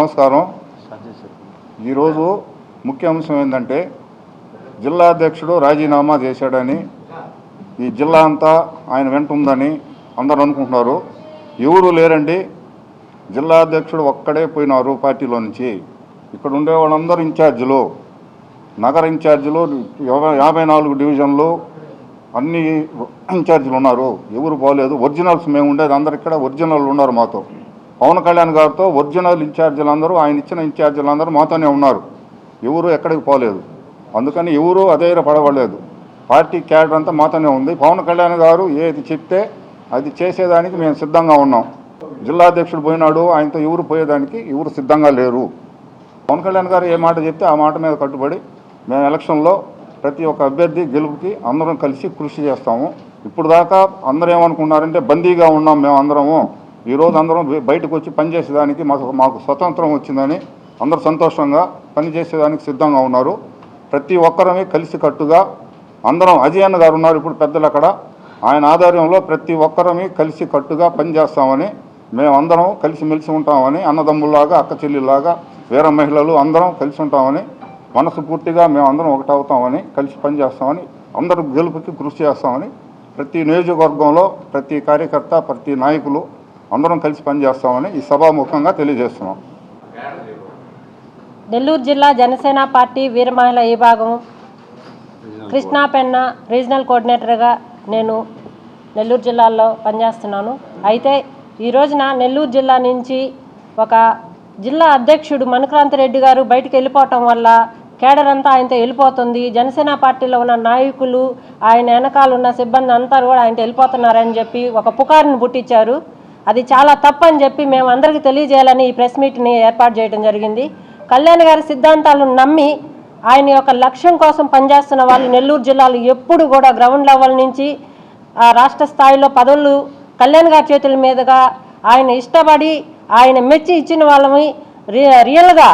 నమస్కారం. ఈరోజు ముఖ్య అంశం ఏంటంటే జిల్లా అధ్యక్షుడు రాజీనామా చేశాడని ఈ జిల్లా అంతా ఆయన వెంట ఉందని అందరూ అనుకుంటున్నారు. ఎవరు లేరండి. జిల్లా అధ్యక్షుడు ఒక్కడే పోయినారు పార్టీలో నుంచి. ఇక్కడ ఉండే వాళ్ళందరూ ఇన్ఛార్జీలు. నగర ఇన్ఛార్జీలు యాభై- నాలుగు డివిజన్లు అన్ని ఇన్ఛార్జీలు ఉన్నారు. ఎవరు పోలేదు. ఒరిజినల్స్ మేము ఉండేది అందరు ఇక్కడ ఒరిజినల్ ఉన్నారు మాతో. పవన్ కళ్యాణ్ గారితో ఒరిజినల్ ఇన్ఛార్జీలందరూ ఆయన ఇచ్చిన ఇన్ఛార్జీలందరూ మాతోనే ఉన్నారు. ఎవరు ఎక్కడికి పోలేదు. అందుకని ఎవరు అధైర్య పడవలేదు పార్టీ క్యాడర్ అంతా మాతోనే ఉంది. పవన్ కళ్యాణ్ గారు ఏది చెప్తే అది చేసేదానికి మేము సిద్ధంగా ఉన్నాం. జిల్లా అధ్యక్షుడు పోయినాడు. ఆయనతో ఎవరు పోయేదానికి ఎవరు సిద్ధంగా లేరు. పవన్ కళ్యాణ్ గారు ఏ మాట చెప్తే ఆ మాట మీద కట్టుబడి మేము ఎలక్షన్లో ప్రతి ఒక్క అభ్యర్థి గెలుపుకి అందరం కలిసి కృషి చేస్తాము. ఇప్పుడు దాకా అందరూ ఏమనుకున్నారంటే బందీగా ఉన్నాం మేము అందరము. ఈరోజు అందరం బయటకు వచ్చి పనిచేసేదానికి మాకు మాకు స్వతంత్రం వచ్చిందని అందరూ సంతోషంగా పనిచేసేదానికి సిద్ధంగా ఉన్నారు. ప్రతి ఒక్కరమే కలిసి కట్టుగా అందరం అజయ్ అన్న గారు ఉన్నారు ఇప్పుడు పెద్దలు అక్కడ. ఆయన ఆధ్వర్యంలో ప్రతి ఒక్కరమే కలిసి కట్టుగా పనిచేస్తామని మేమందరం కలిసిమెలిసి ఉంటామని అన్నదమ్ముల్లాగా అక్క చెల్లిలాగా వేరే మహిళలు అందరం కలిసి ఉంటామని మనసు పూర్తిగా మేము అందరం ఒకటవుతామని కలిసి పనిచేస్తామని అందరూ గెలుపుకి కృషి చేస్తామని ప్రతి నియోజకవర్గంలో ప్రతి కార్యకర్త ప్రతి నాయకులు అందరం కలిసి పనిచేస్తామని ఈ సభాముఖంగా తెలియజేస్తున్నాం. నెల్లూరు జిల్లా జనసేన పార్టీ వీర మహిళ విభాగం కృష్ణా పెన్న రీజనల్ కోఆర్డినేటర్గా నేను నెల్లూరు జిల్లాలో పనిచేస్తున్నాను. అయితే ఈ రోజున నెల్లూరు జిల్లా నుంచి ఒక జిల్లా అధ్యక్షుడు మనుక్రాంతిరెడ్డి గారు బయటకు వెళ్ళిపోవటం వల్ల కేడర్ అంతా ఆయనతో వెళ్ళిపోతుంది. జనసేన పార్టీలో ఉన్న నాయకులు ఆయన వెనకాల ఉన్న సిబ్బంది అంతా కూడా ఆయనతో వెళ్ళిపోతున్నారని చెప్పి ఒక పుకారుని పుట్టించారు. అది చాలా తప్పు అని చెప్పి మేము అందరికీ తెలియజేయాలని ఈ ప్రెస్ మీట్ని ఏర్పాటు చేయడం జరిగింది. కళ్యాణ్ గారి సిద్ధాంతాలను నమ్మి ఆయన యొక్క లక్ష్యం కోసం పనిచేస్తున్న వాళ్ళు నెల్లూరు జిల్లాలో ఎప్పుడు కూడా గ్రౌండ్ లెవెల్ నుంచి ఆ రాష్ట్ర స్థాయిలో పదవులు కళ్యాణ్ గారి చేతుల మీదుగా ఆయన ఇష్టపడి ఆయన మెచ్చి ఇచ్చిన వాళ్ళని రియల్గా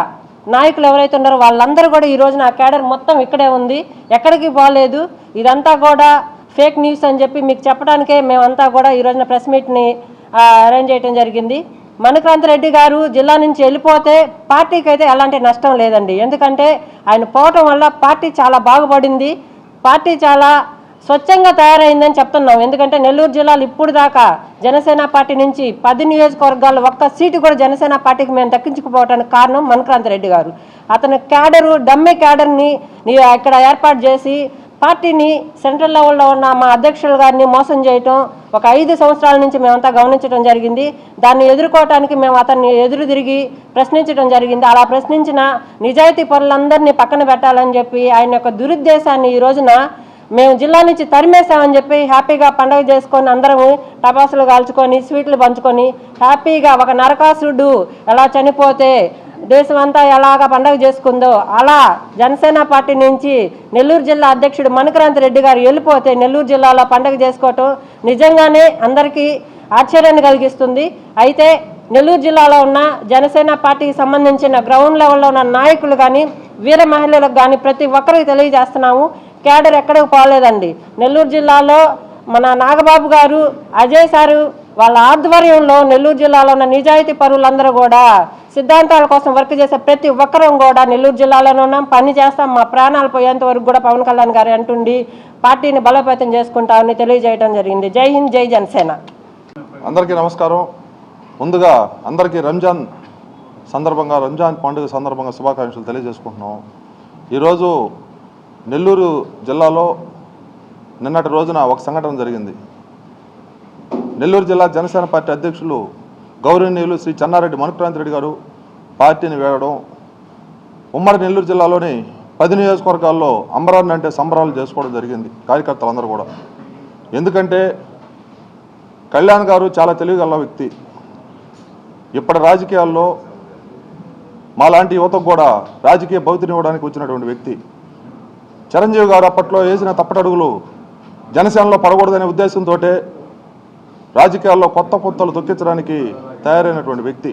నాయకులు ఎవరైతే ఉన్నారో వాళ్ళందరూ కూడా ఈ రోజున ఆ క్యాడర్ మొత్తం ఇక్కడే ఉంది. ఎక్కడికి పోలేదు. ఇదంతా కూడా ఫేక్ న్యూస్ అని చెప్పి మీకు చెప్పడానికే మేమంతా కూడా ఈ రోజున ప్రెస్ మీట్ని అరేంజ్ చేయడం జరిగింది. మణికాంత్ రెడ్డి గారు జిల్లా నుంచి వెళ్ళిపోతే పార్టీకి అయితే ఎలాంటి నష్టం లేదండి. ఎందుకంటే ఆయన పోవటం వల్ల పార్టీ చాలా బాగుపడింది. పార్టీ చాలా స్వచ్ఛంగా తయారైందని చెప్తున్నాం. ఎందుకంటే నెల్లూరు జిల్లాలో ఇప్పుడు దాకా జనసేన పార్టీ నుంచి పది నియోజకవర్గాల్లో ఒక్క సీటు కూడా జనసేన పార్టీకి మేము దక్కించుకుపోవడానికి కారణం మణికాంత్ రెడ్డి గారు. అతని క్యాడరు డమ్మే క్యాడర్ని ని- ఇక్కడ ఏర్పాటు చేసి పార్టీని సెంట్రల్ లెవెల్లో ఉన్న మా అధ్యక్షులు గారిని మోసం చేయటం ఒక ఐదు సంవత్సరాల నుంచి మేమంతా గమనించడం జరిగింది. దాన్ని ఎదుర్కోవటానికి మేము అతన్ని ఎదురు తిరిగి ప్రశ్నించడం జరిగింది. అలా ప్రశ్నించిన నిజాయితీ పనులందరినీ పక్కన పెట్టాలని చెప్పి ఆయన యొక్క దురుద్దేశాన్ని ఈ రోజున మేము జిల్లా నుంచి తరిమేశామని చెప్పి హ్యాపీగా పండగ చేసుకొని అందరము టపాసులు కాల్చుకొని స్వీట్లు పంచుకొని హ్యాపీగా ఒక నరకాసురుడు ఎలా చనిపోతే దేశం అంతా ఎలాగ పండగ చేసుకుందో అలా జనసేన పార్టీ నుంచి నెల్లూరు జిల్లా అధ్యక్షుడు మణిక్రాంతి రెడ్డి గారు వెళ్ళిపోతే నెల్లూరు జిల్లాలో పండగ చేసుకోవటం నిజంగానే అందరికీ ఆశ్చర్యాన్ని కలిగిస్తుంది. అయితే నెల్లూరు జిల్లాలో ఉన్న జనసేన పార్టీకి సంబంధించిన గ్రౌండ్ లెవెల్లో ఉన్న నాయకులు కానీ వీర మహిళలకు కానీ ప్రతి ఒక్కరికి తెలియజేస్తున్నాము. క్యాడర్ ఎక్కడికి పోలేదండి. నెల్లూరు జిల్లాలో మన నాగబాబు గారు అజయ్ సారు వాళ్ళ ఆధ్వర్యంలో నెల్లూరు జిల్లాలో ఉన్న నిజాయితీ పరువులందరూ కూడా సిద్ధాంతాల కోసం వర్క్ చేసే ప్రతి ఒక్కరం కూడా నెల్లూరు జిల్లాలోనే ఉన్నాం. పని చేస్తాం. మా ప్రాణాలు పోయేంత వరకు కూడా పవన్ కళ్యాణ్ గారు అంటుండి పార్టీని బలోపేతం చేసుకుంటామని తెలియజేయడం జరిగింది. జై హింద్ జై జనసేన. అందరికీ నమస్కారం. ముందుగా అందరికీ రంజాన్ సందర్భంగా రంజాన్ పండుగ సందర్భంగా శుభాకాంక్షలు తెలియజేసుకుంటున్నాం. ఈరోజు నెల్లూరు జిల్లాలో నిన్నటి రోజున ఒక సంఘటన జరిగింది. నెల్లూరు జిల్లా జనసేన పార్టీ అధ్యక్షులు గౌరవనీయులు శ్రీ చెన్నారెడ్డి మనుక్రాంతి రెడ్డి గారు పార్టీని వేయడం ఉమ్మడి నెల్లూరు జిల్లాలోని పది నియోజకవర్గాల్లో అంబరాన్ని అంటే సంబరాలు చేసుకోవడం జరిగింది కార్యకర్తలందరూ కూడా. ఎందుకంటే కళ్యాణ్ గారు చాలా తెలివిగల వ్యక్తి. ఇప్పటి రాజకీయాల్లో మాలాంటి యువతకు కూడా రాజకీయ భౌతినివ్వడానికి వచ్చినటువంటి వ్యక్తి. చిరంజీవి గారు అప్పట్లో వేసిన తప్పటడుగులు జనసేనలో పడకూడదనే ఉద్దేశంతో రాజకీయాల్లో కొత్త కొత్తలు తొక్కించడానికి తయారైనటువంటి వ్యక్తి.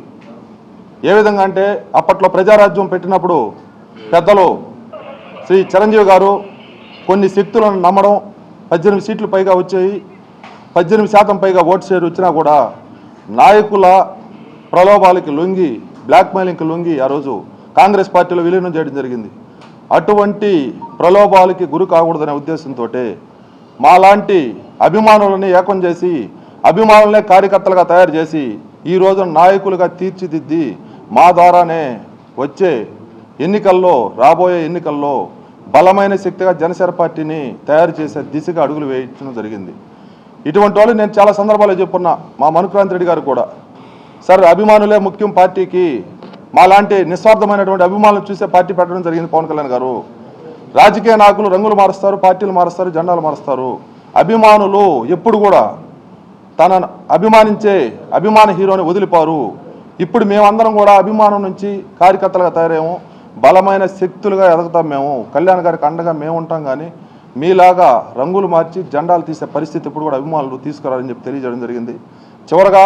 ఏ విధంగా అంటే అప్పట్లో ప్రజారాజ్యం పెట్టినప్పుడు పెద్దలు శ్రీ చిరంజీవి గారు కొన్ని శక్తులను నమ్మడం పద్దెనిమిది సీట్లు పైగా వచ్చాయి పద్దెనిమిది శాతం పైగా ఓటు షేర్ వచ్చినా కూడా నాయకుల ప్రలోభాలకి లొంగి బ్లాక్ మెయిలింగ్కి లొంగి ఆ రోజు కాంగ్రెస్ పార్టీలో విలీనం చేయడం జరిగింది. అటువంటి ప్రలోభాలకి గురి కాకూడదనే ఉద్దేశంతో మాలాంటి అభిమానులని ఏకం చేసి అభిమానులనే కార్యకర్తలుగా తయారు చేసి ఈ రోజున నాయకులుగా తీర్చిదిద్ది మా ద్వారానే వచ్చే ఎన్నికల్లో రాబోయే ఎన్నికల్లో బలమైన శక్తిగా జనసేన పార్టీని తయారు చేసే దిశగా అడుగులు వేయించడం జరిగింది. ఇటువంటి వాళ్ళు నేను చాలా సందర్భాలు చెప్పున్నా మా మనుక్రాంతి రెడ్డి గారు కూడా. సార్ అభిమానులే ముఖ్యం పార్టీకి మాలాంటి నిస్వార్థమైనటువంటి అభిమానులు చూసే పార్టీ పెట్టడం జరిగింది పవన్ కళ్యాణ్ గారు. రాజకీయ నాయకులు రంగులు మారుస్తారు పార్టీలు మారుస్తారు జెండాలు మారుస్తారు. అభిమానులు ఎప్పుడు కూడా తన అభిమానించే అభిమాన హీరోని వదిలిపారు. ఇప్పుడు మేమందరం కూడా అభిమానం నుంచి కార్యకర్తలుగా తయారేమో బలమైన శక్తులుగా ఎదుగుతాం మేము. కళ్యాణ్ గారికి అండగా మేము ఉంటాం కానీ మీలాగా రంగులు మార్చి జెండాలు తీసే పరిస్థితి ఇప్పుడు కూడా అభిమానులు తీసుకురారని చెప్పి తెలియజేయడం జరిగింది. చివరగా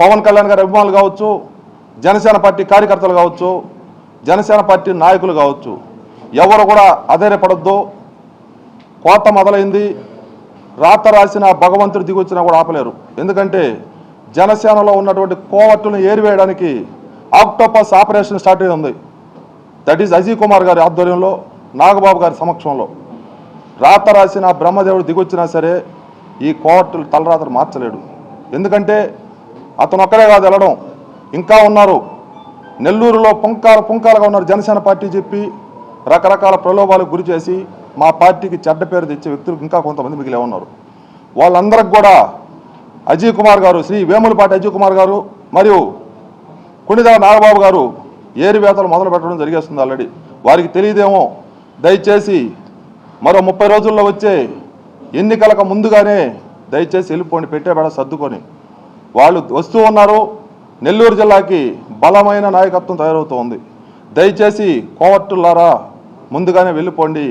పవన్ కళ్యాణ్ గారి అభిమానులు కావచ్చు జనసేన పార్టీ కార్యకర్తలు కావచ్చు జనసేన పార్టీ నాయకులు కావచ్చు ఎవరు కూడా అధైర్యపడద్దు. కోత మొదలైంది. రాత రాసిన భగవంతుడు దిగొచ్చినా కూడా ఆపలేరు. ఎందుకంటే జనసేనలో ఉన్నటువంటి కోవట్టును ఏరివేయడానికి ఆక్టోపస్ ఆపరేషన్ స్టార్ట్ అయి ఉంది. దట్ ఈజ్ అజీ కుమార్ గారి ఆధ్వర్యంలో నాగబాబు గారి సమక్షంలో. రాత రాసిన బ్రహ్మదేవుడు దిగొచ్చినా సరే ఈ కోవట్టులు తలరాతలు మార్చలేడు. ఎందుకంటే అతను ఒక్కడే కాదు వెళ్ళడం ఇంకా ఉన్నారు. నెల్లూరులో పుంకాల పుంకాలుగా ఉన్నారు జనసేన పార్టీ చెప్పి రకరకాల ప్రలోభాలకు గురి చేసి మా పార్టీకి చెడ్డ పేరు తెచ్చే వ్యక్తులు ఇంకా కొంతమంది మిగిలే ఉన్నారు. వాళ్ళందరికి కూడా అజయ్ కుమార్ గారు శ్రీ వేములపాటి అజయ్ కుమార్ గారు మరియు కుండిదా నాగబాబు గారు ఏరివేతలు మొదలు పెట్టడం జరిగేస్తుంది ఆల్రెడీ. వారికి తెలియదేమో. దయచేసి మరో ముప్పై రోజుల్లో వచ్చే ఎన్నికలకు ముందుగానే దయచేసి వెళ్ళిపోండి పెట్టే బేడ సర్దుకొని. వాళ్ళు వస్తూ ఉన్నారు. నెల్లూరు జిల్లాకి బలమైన నాయకత్వం తయారవుతోంది. దయచేసి కోవట్టులారా ముందుగానే వెళ్ళిపోండి.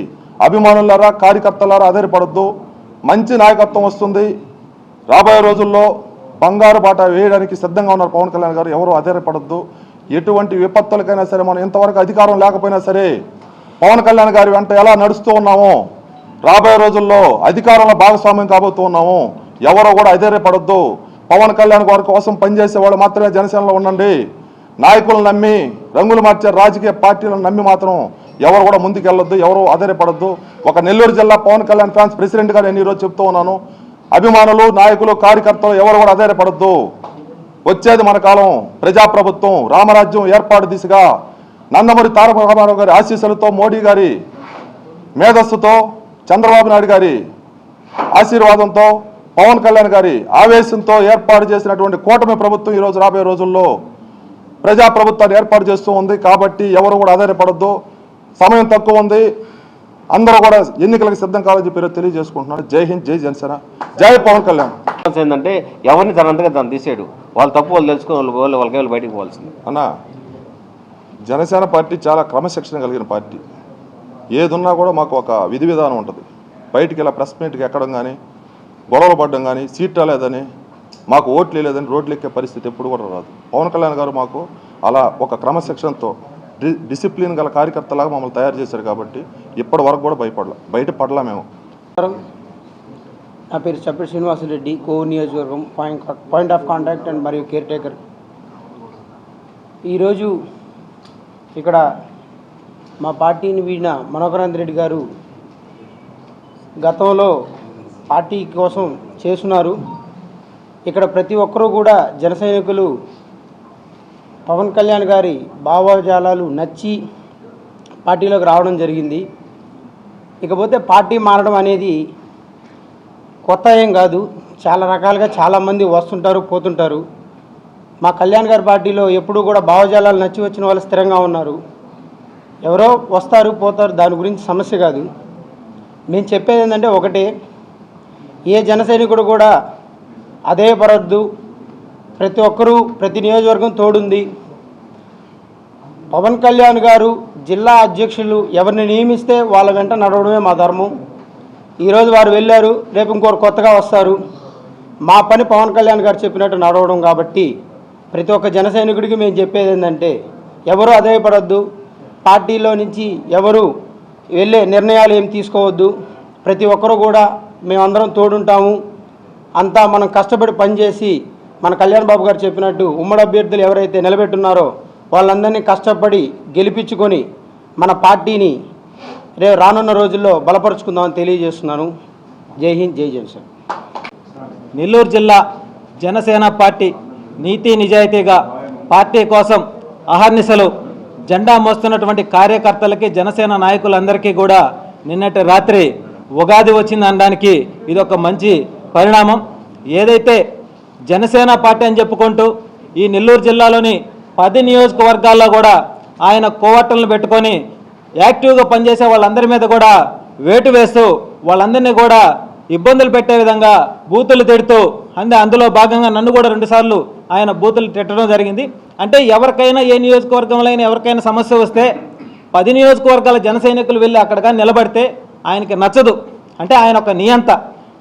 అభిమానులారా కార్యకర్తలారా ఆధారపడద్దు మంచి నాయకత్వం వస్తుంది. రాబోయే రోజుల్లో బంగారు బాట వేయడానికి సిద్ధంగా ఉన్నారు పవన్ కళ్యాణ్ గారు. ఎవరు ఆధారపడద్దు ఎటువంటి విపత్తులకైనా సరే మనం ఇంతవరకు అధికారం లేకపోయినా సరే పవన్ కళ్యాణ్ గారి వెంట ఎలా నడుస్తూ ఉన్నామో రాబోయే రోజుల్లో అధికారంలో భాగస్వామ్యం కాబోతూ ఉన్నాము. ఎవరో కూడా అధైర్యపడద్దు. పవన్ కళ్యాణ్ గారి కోసం పనిచేసేవాళ్ళు మాత్రమే జనసేనలో ఉండండి. నాయకులను నమ్మి రంగులు మార్చే రాజకీయ పార్టీలను నమ్మి మాత్రం ఎవరు కూడా ముందుకెళ్ళొద్దు ఎవరు ఆధారపడద్దు. ఒక నెల్లూరు జిల్లా పవన్ కళ్యాణ్ ఫ్యాన్స్ ప్రెసిడెంట్ గారు నేను ఈరోజు చెప్తూ ఉన్నాను అభిమానులు నాయకులు కార్యకర్తలు ఎవరు కూడా ఆధారపడద్దు. వచ్చేది మన కాలం ప్రజాప్రభుత్వం రామరాజ్యం ఏర్పాటు దిశగా. నందమూరి తారక రామారావు గారి ఆశీస్సులతో మోడీ గారి మేధస్సుతో చంద్రబాబు నాయుడు గారి ఆశీర్వాదంతో పవన్ కళ్యాణ్ గారి ఆవేశంతో ఏర్పాటు చేసినటువంటి కూటమి ప్రభుత్వం ఈరోజు రాబోయే రోజుల్లో ప్రజా ప్రభుత్వాన్ని ఏర్పాటు చేస్తూ ఉంది. కాబట్టి ఎవరు కూడా ఆధారపడద్దు. సమయం తక్కువ ఉంది. అందరూ కూడా ఎన్నికలకు సిద్ధం కావాలని చెప్పి ఈరోజు తెలియజేసుకుంటున్నాను జై హింద్ జై జనసేన. జై పవన్ కళ్యాణ్. ఏంటంటే ఎవరిని తనంతగా తను తీసాడు. వాళ్ళ తప్పు వాళ్ళు తెలుసుకుని వాళ్ళు వాళ్ళకి వాళ్ళు బయటికి పోవాల్సింది. అన్న జనసేన పార్టీ చాలా క్రమశిక్షణ కలిగిన పార్టీ. ఏదున్నా కూడా మాకు ఒక విధి విధానం ఉంటుంది. బయటికి ఇలా ప్రెస్ మీట్కి ఎక్కడం కానీ గొడవలు పడడం కానీ సీట్ రాలేదని మాకు ఓట్లు లేదని రోడ్లు ఎక్కే పరిస్థితి ఎప్పుడు కూడా రాదు. పవన్ కళ్యాణ్ గారు మాకు అలా ఒక క్రమశిక్షణతో డి డిసిప్లిన్ గల కార్యకర్తలాగా మమ్మల్ని తయారు చేశారు కాబట్టి ఇప్పటి వరకు కూడా భయపడలా బయట పడలా మేము నా పేరు చప్పటి శ్రీనివాసరెడ్డి కోవూరు నియోజకవర్గం point point of contact and మరియు కేర్ టేకర్. ఈరోజు ఇక్కడ మా పార్టీని వీడిన మనోహరాంద్రెడ్డి గారు గతంలో పార్టీ కోసం చేస్తున్నారు. ఇక్కడ ప్రతి ఒక్కరూ కూడా జన సైనికులు పవన్ కళ్యాణ్ గారి భావజాలాలు నచ్చి పార్టీలోకి రావడం జరిగింది. ఇకపోతే పార్టీ మారడం అనేది కొత్త ఏం కాదు. చాలా రకాలుగా చాలామంది వస్తుంటారు పోతుంటారు. మా కళ్యాణ్ గారి పార్టీలో ఎప్పుడూ కూడా భావజాలాలు నచ్చి వచ్చిన వాళ్ళు స్థిరంగా ఉన్నారు. ఎవరో వస్తారు పోతారు దాని గురించి సమస్య కాదు. మేము చెప్పేది ఏంటంటే ఒకటే ఏ జన సైనికుడు కూడా అదే పరద్దు. ప్రతి ఒక్కరూ ప్రతి నియోజకవర్గం తోడుంది. పవన్ కళ్యాణ్ గారు జిల్లా అధ్యక్షులు ఎవరిని నియమిస్తే వాళ్ళ వెంట నడవడమే మా ధర్మం. ఈరోజు వారు వెళ్ళారు రేపు ఇంకోరు కొత్తగా వస్తారు. మా పని పవన్ కళ్యాణ్ గారు చెప్పినట్టు నడవడం కాబట్టి ప్రతి ఒక్క జన సైనికుడికి మేము చెప్పేది ఏంటంటే ఎవరు అధైర్యపడొద్దు పార్టీలో నుంచి ఎవరు వెళ్ళే నిర్ణయాలు ఏం తీసుకోవద్దు. ప్రతి ఒక్కరు కూడా మేమందరం తోడుంటాము. అంతా మనం కష్టపడి పనిచేసి మన కళ్యాణ్ బాబు గారు చెప్పినట్టు ఉమ్మడి అభ్యర్థులు ఎవరైతే నిలబెట్టున్నారో వాళ్ళందరినీ కష్టపడి గెలిపించుకొని మన పార్టీని రేపు రానున్న రోజుల్లో బలపరుచుకుందామని తెలియజేస్తున్నాను. జై హింద్ జై జనసేన నెల్లూరు జిల్లా జనసేన పార్టీ నీతి నిజాయితీగా పార్టీ కోసం అహర్నిశలు జెండా మోస్తున్నటువంటి కార్యకర్తలకి జనసేన నాయకులందరికీ కూడా నిన్నటి రాత్రి ఉగాది వచ్చింది అనడానికి ఇది ఒక మంచి పరిణామం. ఏదైతే జనసేన పార్టీ అని చెప్పుకుంటూ ఈ నెల్లూరు జిల్లాలోని పది నియోజకవర్గాల్లో కూడా ఆయన కోవట్టలను పెట్టుకొని యాక్టివ్గా పనిచేసే వాళ్ళందరి మీద కూడా వేటు వేస్తూ వాళ్ళందరినీ కూడా ఇబ్బందులు పెట్టే విధంగా బూతులు తిడుతూ అందే అందులో భాగంగా నన్ను కూడా రెండుసార్లు ఆయన బూతులు తిట్టడం జరిగింది. అంటే ఎవరికైనా ఏ నియోజకవర్గంలో అయినా ఎవరికైనా సమస్య వస్తే పది నియోజకవర్గాల జన సైనికులు వెళ్ళి అక్కడగా నిలబడితే ఆయనకి నచ్చదు. అంటే ఆయన ఒక నియంత.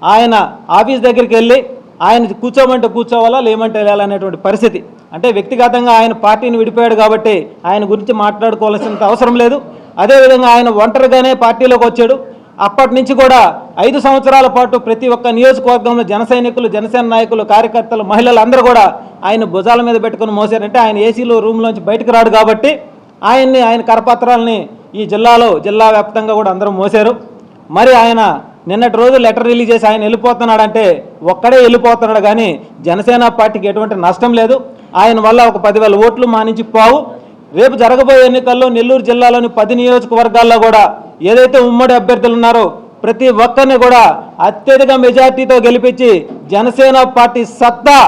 ఆయన ఆఫీస్ దగ్గరికి వెళ్ళి ఆయన కూర్చోమంటే కూర్చోవాలా లేమంటే వెళ్ళాలనేటువంటి పరిస్థితి. అంటే వ్యక్తిగతంగా ఆయన పార్టీని విడిపోయాడు కాబట్టి ఆయన గురించి మాట్లాడుకోవాల్సినంత అవసరం లేదు. అదేవిధంగా ఆయన ఒంటరిగానే పార్టీలోకి వచ్చాడు. అప్పటి నుంచి కూడా ఐదు సంవత్సరాల పాటు ప్రతి ఒక్క నియోజకవర్గంలో జన సైనికులు జనసేన నాయకులు కార్యకర్తలు మహిళలు అందరూ కూడా ఆయన భుజాల మీద పెట్టుకుని మోసారంటే ఆయన ఏసీలో రూమ్లోంచి బయటకు రాడు కాబట్టి ఆయన్ని ఆయన కరపత్రాలని ఈ జిల్లాలో జిల్లా వ్యాప్తంగా కూడా అందరూ మోసారు. మరి ఆయన నిన్నటి రోజు లెటర్ రిలీజ్ చేసి ఆయన వెళ్ళిపోతున్నాడంటే ఒక్కడే వెళ్ళిపోతున్నాడు కానీ జనసేన పార్టీకి ఎటువంటి నష్టం లేదు. ఆయన వల్ల ఒక పదివేల ఓట్లు మానించి పోవు. రేపు జరగబోయే ఎన్నికల్లో నెల్లూరు జిల్లాలోని పది నియోజకవర్గాల్లో కూడా ఏదైతే ఉమ్మడి అభ్యర్థులు ఉన్నారో ప్రతి ఒక్కరిని కూడా అత్యధిక మెజార్టీతో గెలిపించి జనసేన పార్టీ సత్తా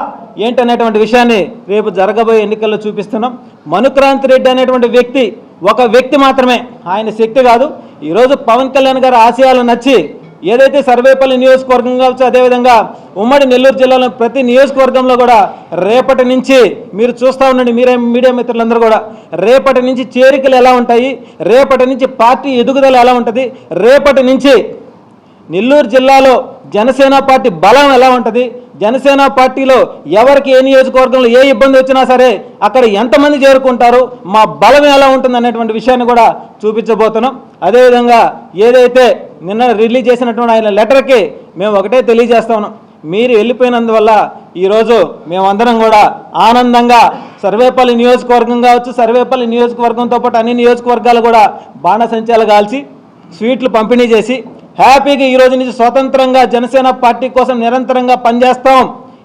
ఏంటనేటువంటి విషయాన్ని రేపు జరగబోయే ఎన్నికల్లో చూపిస్తున్నాం. మనుక్రాంతి రెడ్డి అనేటువంటి వ్యక్తి ఒక వ్యక్తి మాత్రమే ఆయన శక్తి కాదు. ఈరోజు పవన్ కళ్యాణ్ గారి ఆశయాలు నచ్చి ఏదైతే సర్వేపల్లి నియోజకవర్గం కావచ్చు అదేవిధంగా ఉమ్మడి నెల్లూరు జిల్లాలో ప్రతి నియోజకవర్గంలో కూడా రేపటి నుంచి మీరు చూస్తూ ఉండండి మీరే మీడియా మిత్రులందరూ కూడా. రేపటి నుంచి చేరికలు ఎలా ఉంటాయి? రేపటి నుంచి పార్టీ ఎదుగుదల ఎలా ఉంటుంది? రేపటి నుంచి నెల్లూరు జిల్లాలో జనసేన పార్టీ బలం ఎలా ఉంటుంది? జనసేన పార్టీలో ఎవరికి ఏ నియోజకవర్గంలో ఏ ఇబ్బంది వచ్చినా సరే అక్కడ ఎంతమంది చేరుకుంటారు? మా బలం ఎలా ఉంటుంది అనేటువంటి విషయాన్ని కూడా చూపించబోతున్నాం. అదేవిధంగా ఏదైతే నిన్న రిలీజ్ చేసినటువంటి ఆయన లెటర్కి మేము ఒకటే తెలియజేస్తా ఉన్నాం. మీరు వెళ్ళిపోయినందువల్ల ఈరోజు మేమందరం కూడా ఆనందంగా సర్వేపల్లి నియోజకవర్గం కావచ్చు సర్వేపల్లి నియోజకవర్గంతో పాటు అన్ని నియోజకవర్గాలు కూడా బాణసంచాలు కాల్చి స్వీట్లు పంపిణీ చేసి హ్యాపీగా ఈ రోజు నుంచి స్వతంత్రంగా జనసేన పార్టీ కోసం నిరంతరంగా పనిచేస్తాం.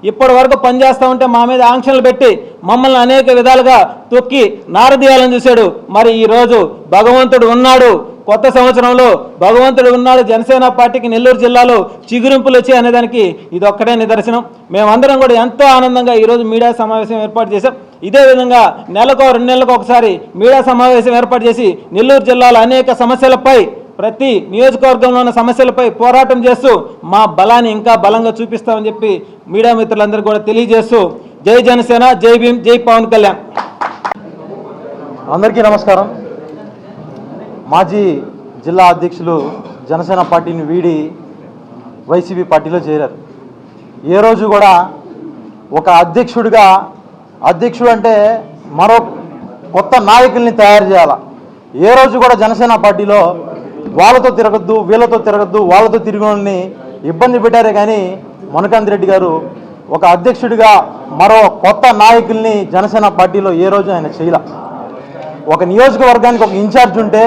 ఇప్పటి వరకు పనిచేస్తా ఉంటే మా మీద ఆంక్షలు పెట్టి మమ్మల్ని అనేక విధాలుగా తొక్కి నారదీయాలని చూశాడు. మరి ఈ రోజు భగవంతుడు ఉన్నాడు. కొత్త సంవత్సరంలో భగవంతుడు ఉన్నాడు. జనసేన పార్టీకి నెల్లూరు జిల్లాలో చిగురింపులు వచ్చాయి అనేదానికి ఇది ఒక్కటే నిదర్శనం. మేమందరం కూడా ఎంతో ఆనందంగా ఈరోజు మీడియా సమావేశం ఏర్పాటు చేశాం. ఇదే విధంగా నెలకో రెండు నెలలకు ఒకసారి మీడియా సమావేశం ఏర్పాటు చేసి నెల్లూరు జిల్లాలో అనేక సమస్యలపై ప్రతి నియోజకవర్గంలో ఉన్న సమస్యలపై పోరాటం చేస్తూ మా బలాన్ని ఇంకా బలంగా చూపిస్తామని చెప్పి మీడియా మిత్రులందరూ కూడా తెలియజేస్తూ జై జనసేన జై భీమ్ జై పవన్ కళ్యాణ్. అందరికీ నమస్కారం. మాజీ జిల్లా అధ్యక్షులు జనసేన పార్టీని వీడి వైసీపీ పార్టీలో చేరారు. ఏ రోజు కూడా ఒక అధ్యక్షుడిగా అధ్యక్షుడు అంటే మరో కొత్త నాయకుల్ని తయారు చేయాలా? ఏ రోజు కూడా జనసేన పార్టీలో వాళ్ళతో తిరగద్దు వీళ్ళతో తిరగద్దు వాళ్ళతో తిరిగి ఇబ్బంది పెట్టారే కానీ మనకాంత్ రెడ్డి గారు ఒక అధ్యక్షుడిగా మరో కొత్త నాయకుల్ని జనసేన పార్టీలో ఏ రోజు ఆయన చేయాల. ఒక నియోజకవర్గానికి ఒక ఇన్ఛార్జ్ ఉంటే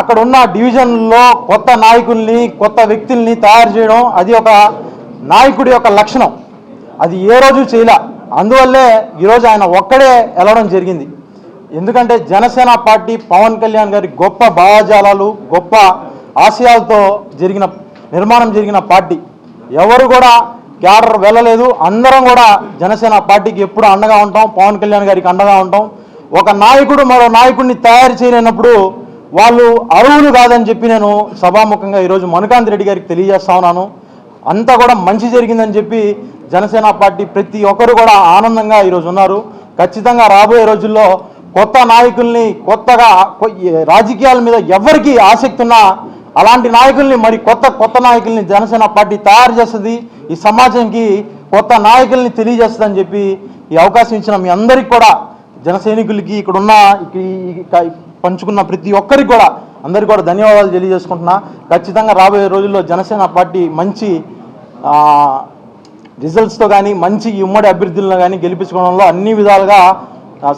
అక్కడ ఉన్న డివిజన్లో కొత్త నాయకుల్ని కొత్త వ్యక్తుల్ని తయారు చేయడం అది ఒక నాయకుడి యొక్క లక్షణం. అది ఏ రోజు చేయలే. అందువల్లే ఈరోజు ఆయన ఒక్కడే వెళ్ళడం జరిగింది. ఎందుకంటే జనసేన పార్టీ పవన్ కళ్యాణ్ గారి గొప్ప భావజాలాలు గొప్ప ఆశయాలతో జరిగిన నిర్మాణం జరిగిన పార్టీ. ఎవరు కూడా క్యాడర్ వెళ్ళలేదు. అందరం కూడా జనసేన పార్టీకి ఎప్పుడు అండగా ఉంటాం పవన్ కళ్యాణ్ గారికి అండగా ఉంటాం. ఒక నాయకుడు మరో నాయకుడిని తయారు చేయలేనప్పుడు వాళ్ళు అరువులు కాదని చెప్పి నేను సభాముఖంగా ఈరోజు మనుకాంత్ రెడ్డి గారికి తెలియజేస్తా ఉన్నాను. అంతా కూడా మంచి జరిగిందని చెప్పి జనసేన పార్టీ ప్రతి ఒక్కరు కూడా ఆనందంగా ఈరోజు ఉన్నారు. ఖచ్చితంగా రాబోయే రోజుల్లో కొత్త నాయకుల్ని కొత్తగా రాజకీయాల మీద ఎవరికి ఆసక్తి ఉన్నా అలాంటి నాయకుల్ని మరి కొత్త కొత్త నాయకుల్ని జనసేన పార్టీ తయారు చేస్తుంది ఈ సమాజంకి కొత్త నాయకుల్ని తెలియజేస్తుందని చెప్పి ఈ అవకాశం ఇచ్చిన మీ అందరికి కూడా జన సైనికులకి ఇక్కడ ఉన్న ఈ- పంచుకున్న ప్రతి ఒక్కరికి కూడా అందరికీ కూడా ధన్యవాదాలు తెలియజేసుకుంటున్నా. ఖచ్చితంగా రాబోయే రోజుల్లో జనసేన పార్టీ మంచి రిజల్ట్స్తో కానీ మంచి ఉమ్మడి అభ్యర్థులను కానీ గెలిపించుకోవడంలో అన్ని విధాలుగా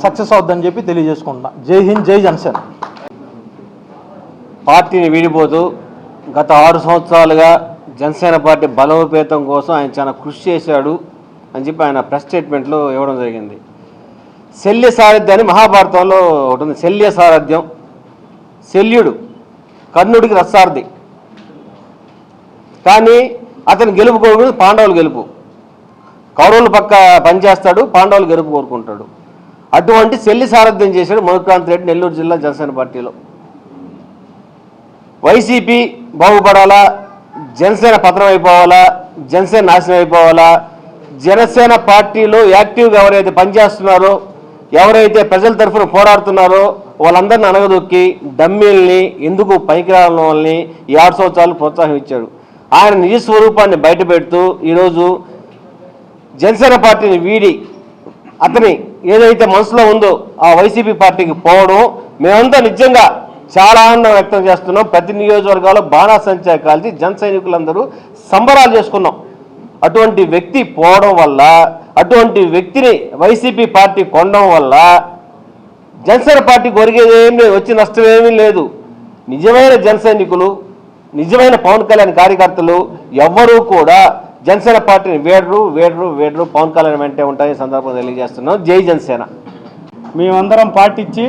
సక్సెస్ అవుద్దని చెప్పి తెలియజేసుకుంటున్నా. జై హింద్ జై జన్సన్. పార్టీని వీడిపోతూ గత ఆరు సంవత్సరాలుగా జనసేన పార్టీ బలోపేతం కోసం ఆయన చాలా కృషి చేశాడు అని చెప్పి ఆయన ప్రెస్ స్టేట్మెంట్లో ఇవ్వడం జరిగింది. శల్య సారథ్యం అని మహాభారతంలో ఒకటి ఉంది. శల్య సారథ్యం. శల్యుడు. కర్ణుడికి రసార్థి కానీ అతను గెలుపు కోరుకునేది పాండవులు గెలుపు. కౌరవుల పక్క పనిచేస్తాడు పాండవులు గెలుపు కోరుకుంటాడు. అటువంటి చెల్లి సారథ్యం చేశాడు మధుకాంత్ రెడ్డి నెల్లూరు జిల్లా జనసేన పార్టీలో. వైసీపీ బాగుపడాలా? జనసేన పతనం అయిపోవాలా? జనసేన నాశనం అయిపోవాలా? జనసేన పార్టీలో యాక్టివ్గా ఎవరైతే పనిచేస్తున్నారో ఎవరైతే ప్రజల తరఫున పోరాడుతున్నారో వాళ్ళందరిని అనగదొక్కి డమ్మీల్ని ఎందుకు పనికిరాని వాళ్ళని ఈ ఆరు సంవత్సరాలు ప్రోత్సాహం ఇచ్చాడు ఆయన నిజ స్వరూపాన్ని బయటపెడుతూ ఈరోజు జనసేన పార్టీని వీడి అతని ఏదైతే మనసులో ఉందో ఆ వైసీపీ పార్టీకి పోవడం మేమంతా నిజంగా చాలా ఆనందం వ్యక్తం చేస్తున్నాం. ప్రతి నియోజకవర్గాల్లో బాణాసంచా కాల్చి జన సైనికులందరూ సంబరాలు చేసుకున్నాం. అటువంటి వ్యక్తి పోవడం వల్ల అటువంటి వ్యక్తిని వైసీపీ పార్టీ కొనడం వల్ల జనసేన పార్టీ ఒరిగేది ఏం లేదు వచ్చి నష్టం ఏమీ లేదు. నిజమైన జన నిజమైన పవన్ కళ్యాణ్ కార్యకర్తలు ఎవ్వరూ కూడా జనసేన పార్టీని వేడరు వేడరు వేడరు. పవన్ కళ్యాణ్ వెంటే ఉంటాయని సందర్భంగా తెలియజేస్తున్నాం. జై జనసేన. మేమందరం పాటించి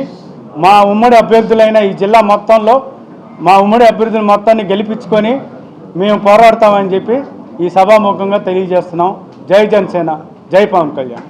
మా ఉమ్మడి అభ్యర్థులైన ఈ జిల్లా మొత్తంలో మా ఉమ్మడి అభ్యర్థులు మొత్తాన్ని గెలిపించుకొని మేము పోరాడతామని చెప్పి ఈ సభాముఖంగా తెలియజేస్తున్నాం. జై జనసేన. జై పవన్ కళ్యాణ్.